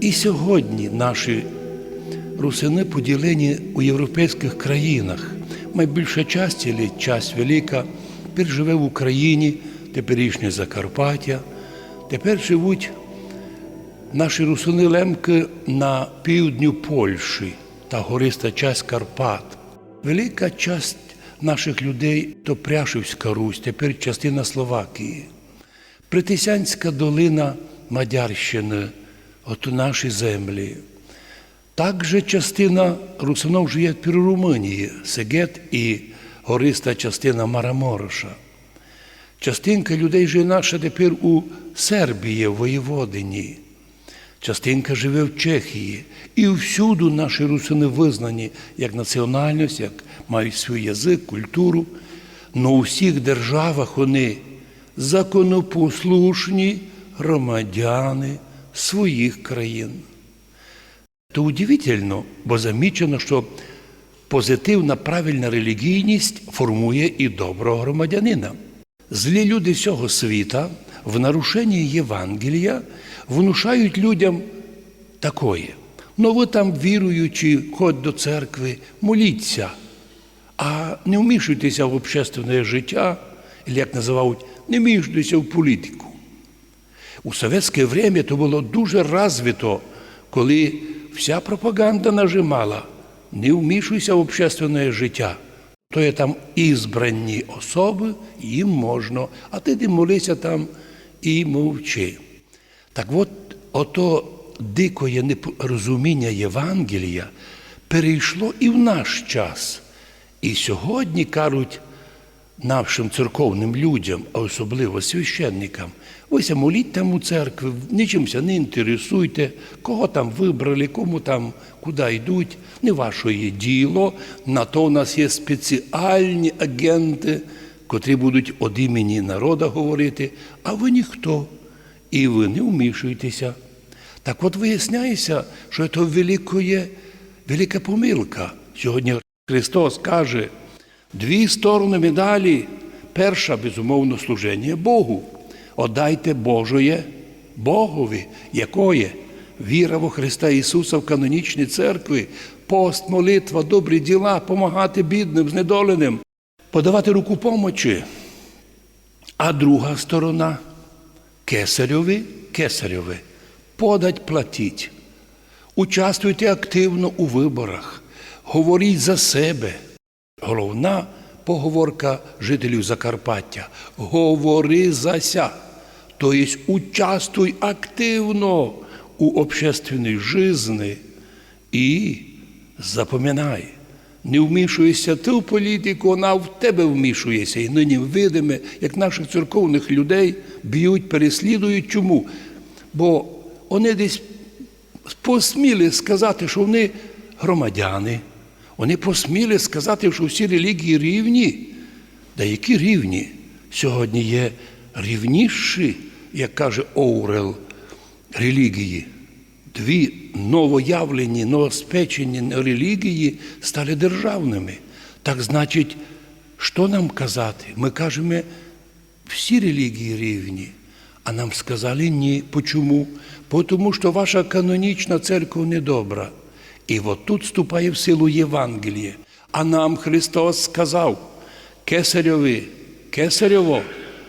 І сьогодні наші русини поділені у європейських країнах. Найбільша часть, часть велика, тепер живе в Україні, теперішнє Закарпаття. Тепер живуть наші русини лемки на півдню Польщі та гориста часть Карпат. Велика часть наших людей то Пряшівська Русь, тепер частина Словакії. Притисянська долина Мадярщини, от наші землі. Також частина русинов живе у Румунії, Сегет і гориста частина Марамороша. Частинка людей живе наша тепер у Сербії, в Воєводині. Частинка живе в Чехії. І всюди наші русини визнані як національність, як мають свій язик, культуру. Но у всіх державах вони законопослушні громадяни своїх країн. То удивительно, бо замічено, що позитивна правильна релігійність формує і доброго громадянина. Злі люди всього світа в нарушенні Євангелія внушають людям такое. Ну ви там віруючи, ходь до церкви, моліться, а не вмішуйтеся в общественне життя, як називають, не вмішуйтеся в політику. У совєтське время то було дуже розвито, коли вся пропаганда нажимала не вмішуйся в общественне життя. То є там ізбрані особи, їм можна, а ти молися там і мовчи. Так от, ото дикоє непорозуміння Євангелія перейшло і в наш час. І сьогодні кажуть нашим церковним людям, а особливо священникам, ось моліть там у церкві, нічимся не інтересуйте, кого там вибрали, кому там куди йдуть, не ваше є діло. На то у нас є спеціальні агенти, котрі будуть від імені народа говорити, а ви ніхто, і ви не вмішуєтеся. Так от виясняється, що це великоє, велика помилка. Сьогодні Христос каже, дві сторони медалі. Перша, безумовно, служення Богу. Отдайте Божоє Богові, якоє віра во Христа Ісуса в канонічній церкві, пост, молитва, добрі діла, помагати бідним, знедоленим, подавати руку помочі. А друга сторона кесареві, кесареві, подать платіть. Участвуйте активно у виборах, говоріть за себе. Головна поговорка жителів Закарпаття говори зася. Тобто участвуй активно у общественній житті і запам'ятай, не вмішуєшся ти в політику, вона в тебе вмішується. І нині видиме, як наших церковних людей б'ють, переслідують. Чому? Бо вони десь посміли сказати, що вони громадяни. Вони посміли сказати, що всі релігії рівні. Да які рівні? Сьогодні є рівніші, як каже Оурел, релігії. Дві новоявлені, новоспечені релігії стали державними. Так значить, що нам казати? Ми кажемо, всі релігії рівні. А нам сказали ні. Почому? Тому що ваша канонічна церква недобра. І от тут вступає в силу Євангеліє. А нам Христос сказав, кесареві, кесарєво,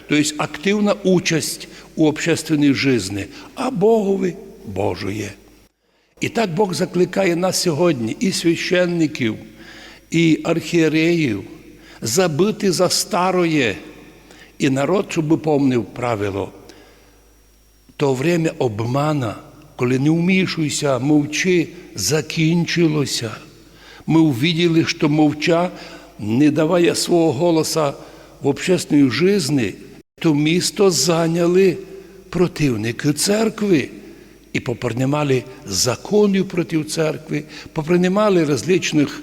тобто активна участь у общественній житті, а Богові Божує. І так Бог закликає нас сьогодні, і священників, і архієреїв, забити за староє, і народ, щоб помнив правило. То время обмана, коли не вмішуйся, мовчи, закінчилося. Ми увиділи, що мовча, не давая свого голоса в общественній житті, то місто зайняли противники церкви і попринимали законів проти церкви, попринимали различних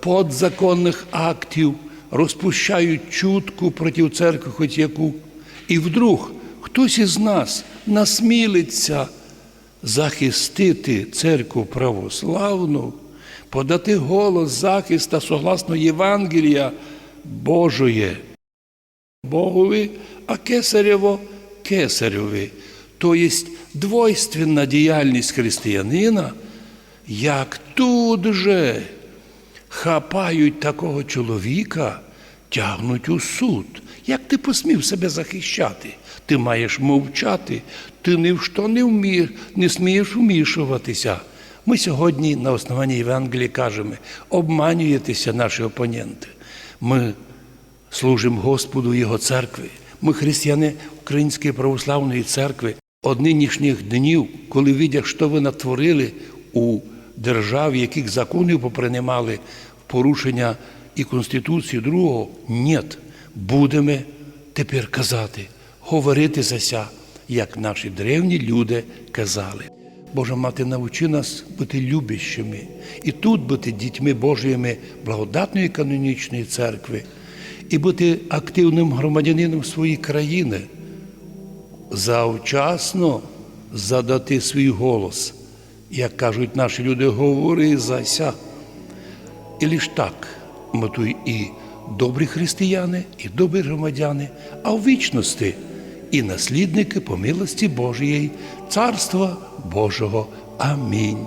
подзаконних актів, розпущають чутку проти церкви, хоч яку. І вдруг хтось із нас насмілиться захистити церкву православну, подати голос захиста согласно Євангелія Божої. Богові, а кесарєво кесареві. Тобто двойственна діяльність християнина, як тут же хапають такого чоловіка, тягнуть у суд. Як ти посмів себе захищати? Ти маєш мовчати, ти ні в що не вмієш, не смієш вмішуватися. Ми сьогодні на основанні Євангелії кажемо, обманюєтеся наші опоненти. Ми служимо Господу Його церкви. Ми християни Української православної церкви од нинішніх днів, коли видять, що ви натворили у державі, яких законів попринимали в порушення і Конституції другого, ні, будемо тепер казати, говорити за ся, як наші древні люди казали. Божа мати навчи нас бути любящими і тут бути дітьми Божими благодатної канонічної церкви і бути активним громадянином своєї країни, завчасно задати свій голос, як кажуть наші люди, говори зася. І лиш так мотуй і добрі християни, і добрі громадяни, а в вічності і наслідники по милості Божої, Царства Божого. Амінь.